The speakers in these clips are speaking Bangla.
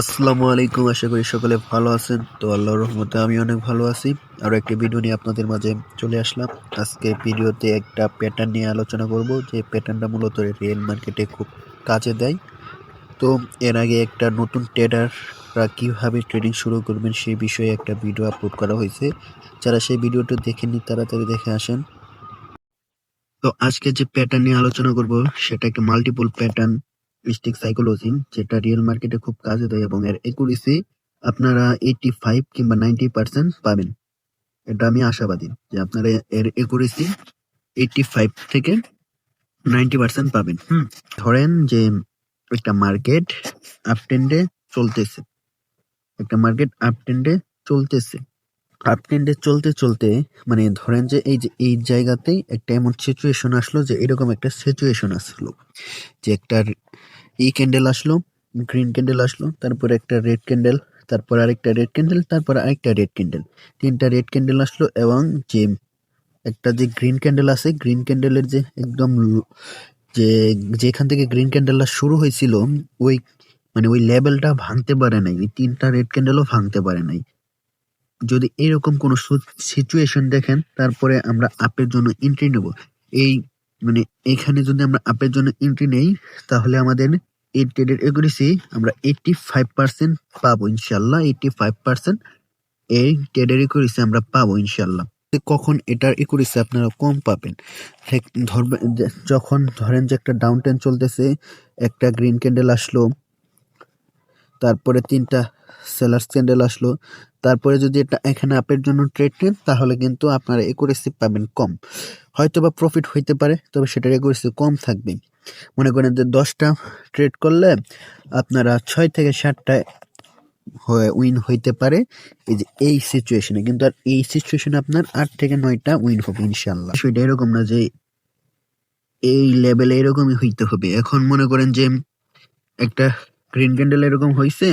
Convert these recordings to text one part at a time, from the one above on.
আসসালামু আলাইকুম, আশা করি সকলে ভালো আছেন। তো আল্লাহর রহমতে আমি অনেক ভালো আছি। আরও একটি ভিডিও নিয়ে আপনাদের মাঝে চলে আসলাম। আজকে ভিডিওতে একটা প্যাটার্ন নিয়ে আলোচনা করব। যে প্যাটার্নটা মূলত রিয়েল মার্কেটে খুব কাজে দেয়। তো এর আগে একটা নতুন ট্রেডাররা কীভাবে ট্রেডিং শুরু করবেন সেই বিষয়ে একটা ভিডিও আপলোড করা হয়েছে। যারা সেই ভিডিওটা দেখেননি তাড়াতাড়ি দেখে আসেন। তো আজকে যে প্যাটার্ন নিয়ে আলোচনা করব, সেটা একটা মাল্টিপল প্যাটার্ন স্টিক সাইকোলজি যেটা রিয়েল মার্কেটে খুব কাজে দেয় এবং এর একুরেসি আপনারা এইটি ফাইভ কিংবা নাইনটি পার্সেন্ট পাবেন। এটা আমি আশাবাদী যে আপনারা এর একুরেসি এইটি ফাইভ থেকে নাইনটি পার্সেন্ট পাবেন। হুম, ধরেন যে একটা মার্কেট আপটেন্ডে চলতেছে। একটা মার্কেট আপটেন্ডে চলতেছে। আপ আপটেন্ডে চলতে চলতে মানে ধরেন যে এই যে, এই জায়গাতেই একটা এমন সিচুয়েশন আসলো যে এরকম একটা সিচুয়েশন আসলো। যে একটা ই ক্যান্ডেল আসলো গ্রিন ক্যান্ডেল আসলো, তারপর একটা রেড ক্যান্ডেল তারপর আরেকটা রেড ক্যান্ডেল তারপর আরেকটা রেড ক্যান্ডেল তিনটা রেড ক্যান্ডেল আসলো এবং যে একটা যে গ্রিন ক্যান্ডেল আছে গ্রিন ক্যান্ডেলের যে একদম যে যেখান থেকে গ্রিন ক্যান্ডেলটা শুরু হয়েছিল, ওই মানে ওই লেভেলটা ভাঙতে পারে নাই, ওই তিনটা রেড ক্যান্ডেলও ভাঙতে পারে নাই। যদি এরকম কোনো সিচুয়েশন দেখেন, তারপরে আমরা আপের জন্য এন্ট্রি নেব। এই মানে এখানে যদি আমরা আপের জন্য এন্ট্রি নেই, তাহলে আমাদের এই ট্রেডের একুরেসি আমরা এইটটি ফাইভ পার্সেন্ট পাবো ইনশাল্লাহ এইটটি ফাইভ পার্সেন্ট এই ট্রেডের একুরেসি আমরা পাবো ইনশাল্লাহ কখন এটার একুরেসি আপনারা কম পাবেন? ধরবেন যখন ধরেন যে একটা ডাউন টেন চলতেছে, একটা গ্রিন ক্যান্ডেল আসলো, তারপরে তিনটা সেলার্স ক্যান্ডেল আসলো তারপরে যদি এটা এখানে আপের জন্য ট্রেড নেন, তাহলে কিন্তু আপনারা একুরেসি পাবেন কম। হয়তো বা প্রফিট হইতে পারে, তবে সেটার একুরেসি কম থাকবে মনে করেন যে দশটা ট্রেড করলে আপনারা ছয় থেকে সাতটা হয়ে উইন হইতে পারে এই যে এই সিচুয়েশনে কিন্তু আর এই সিচুয়েশনে আপনার আট থেকে নয়টা উইন হবে ইনশাল্লাহ সেটা এরকম না যে এই লেভেলে এরকমই হইতে হবে। এখন মনে করেন যে একটা গ্রিন ক্যান্ডেল এরকম হইছে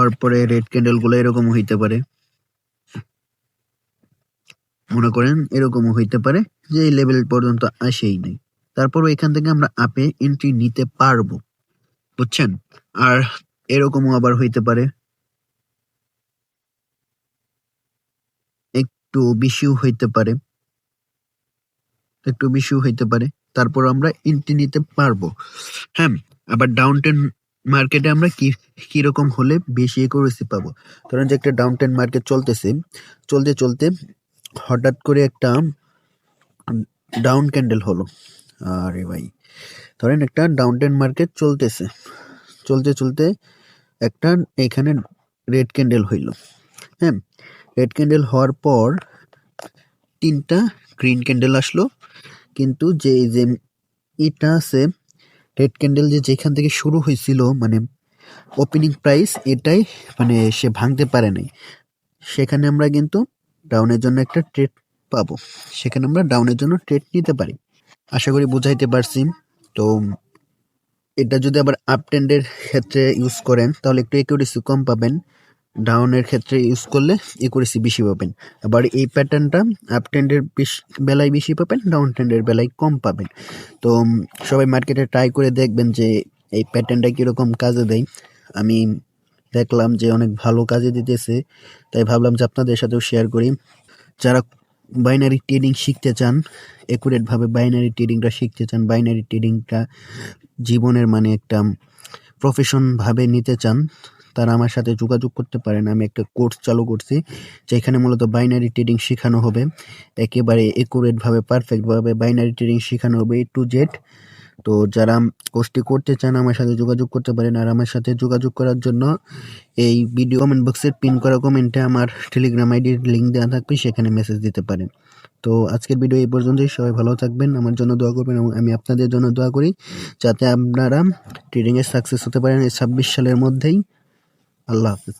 হওয়ার পরে রেড ক্যান্ডেলগুলো এরকম হইতে পারে। মনে করেন এরকমও হইতে পারে যে এই লেভেল পর্যন্ত আসেই নাই। তারপর এখান থেকে আমরা আপে এন্ট্রি নিতে পারব, বুঝছেন? আর এরকমও আবার হইতে পারে। একটু বেশিও হইতে পারে। একটু বেশিও হইতে পারে। তারপর আমরা এন্ট্রি নিতে পারব। হ্যাঁ আবার ডাউন টেন মার্কেটে আমরা কি কীরকম হলে বেশি একুরেসি পাবো? ধরেন যে একটা ডাউন টেন মার্কেট চলতেছে, চলতে চলতে হঠাৎ করে একটা ডাউন ক্যান্ডেল হলো। আরে ভাই, ধরেন একটা ডাউন টেন মার্কেট চলতেছে, চলতে চলতে একটা এখানে রেড ক্যান্ডেল হইল। হ্যাঁ রেড ক্যান্ডেল হওয়ার পর তিনটা গ্রিন ক্যান্ডেল আসলো, কিন্তু যে যে, এটা আছে রেড ক্যান্ডেল যে যেখান থেকে শুরু হয়েছিল মানে ওপেনিং প্রাইস এটাই মানে সে ভাঙতে পারে নাই। সেখানে আমরা কিন্তু ডাউনের জন্য একটা ট্রেড পাবো। সেখানে আমরা ডাউনের জন্য ট্রেড নিতে পারি। আশা করি বুঝাইতে পারছি। তো এটা যদি আবার আপ ট্রেন্ডের ক্ষেত্রে ইউজ করেন, তাহলে একটু একুরেসি কম পাবেন। ডাউনের ক্ষেত্রে ইউজ করলে একুরেসি বেশি পাবেন। আবার এই প্যাটার্নটা আপ ট্রেন্ডের বেলায় বেশি পাবেন ডাউন ট্রেন্ডের বেলায় কম পাবেন। তো সবাই মার্কেটে ট্রাই করে দেখবেন যে এই প্যাটার্নটা কীরকম কাজে দেয়। আমি দেখলাম যে অনেক ভালো কাজে দিতেছে, তাই ভাবলাম যে আপনাদের সাথেও শেয়ার করি। যারা বাইনারি ট্রেডিং শিখতে চান একুরেটভাবে বাইনারি ট্রেডিংটা শিখতে চান বাইনারি ট্রেডিংটা জীবনের মানে একটা প্রফেশন ভাবে নিতে চান তারা আমার সাথে যোগাযোগ করতে পারেন আমি একটা কোর্স চালু করছি, যেখানে মূলত বাইনারি ট্রেডিং শেখানো হবে। একেবারে একুরেটভাবে পারফেক্টভাবে বাইনারি ট্রেডিং শেখানো হবে এ টু জেড তো যারা কোর্সটি করতে চান, আমার সাথে যোগাযোগ করতে পারেন। আর আমার সাথে যোগাযোগ করার জন্য এই ভিডিও কমেন্ট বক্সের পিন করা কমেন্টে আমার টেলিগ্রাম আইডির লিঙ্ক দেওয়া থাকবে, সেখানে মেসেজ দিতে পারেন। তো আজকের ভিডিও এই পর্যন্তই। সবাই ভালো থাকবেন, আমার জন্য দোয়া করবেন এবং আমি আপনাদের জন্য দোয়া করি, যাতে আপনারা ট্রেডিংয়ে সাকসেস হতে পারেন এই ছাব্বিশ সালের মধ্যেই। আল্লাহ হাফিজ